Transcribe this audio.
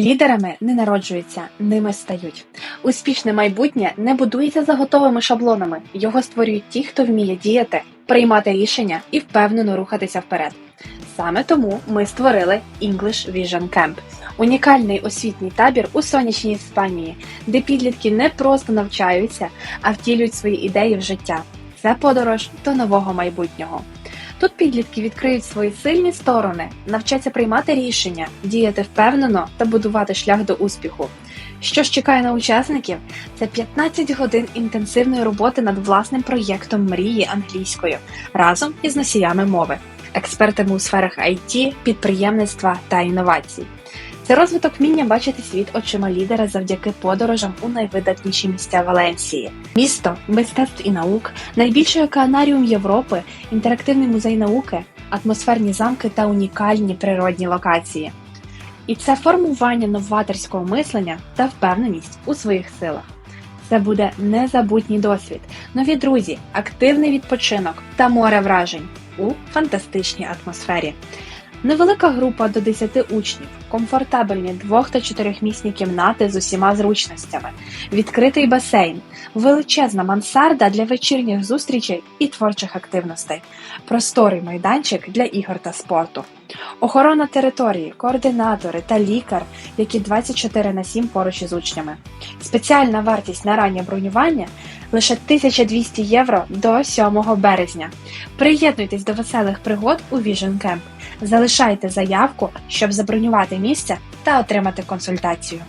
Лідерами не народжуються, ними стають. Успішне майбутнє не будується за готовими шаблонами. Його створюють ті, хто вміє діяти, приймати рішення і впевнено рухатися вперед. Саме тому ми створили English Vision Camp – унікальний освітній табір у сонячній Іспанії, де підлітки не просто навчаються, а втілюють свої ідеї в життя. Це подорож до нового майбутнього. Тут підлітки відкриють свої сильні сторони, навчаться приймати рішення, діяти впевнено та будувати шлях до успіху. Що ж чекає на учасників? Це 15 годин інтенсивної роботи над власним проєктом мрії англійською разом із носіями мови, експертами у сферах IT, підприємництва та інновацій. Це розвиток вміння бачити світ очима лідера завдяки подорожам у найвидатніші місця Валенсії. Місто мистецтв і наук, найбільший океанаріум Європи, інтерактивний музей науки, атмосферні замки та унікальні природні локації. І це формування новаторського мислення та впевненість у своїх силах. Це буде незабутній досвід, нові друзі, активний відпочинок та море вражень у фантастичній атмосфері. Невелика група до 10 учнів, комфортабельні двох та чотирьохмісні кімнати з усіма зручностями, відкритий басейн, величезна мансарда для вечірніх зустрічей і творчих активностей, просторий майданчик для ігор та спорту, охорона території, координатори та лікар, які 24 на 7 поруч із учнями. Спеціальна вартість на раннє бронювання лише 1200 євро до 7 березня. Приєднуйтесь до веселих пригод у Vision Camp. Залишайте заявку, щоб забронювати місце та отримати консультацію.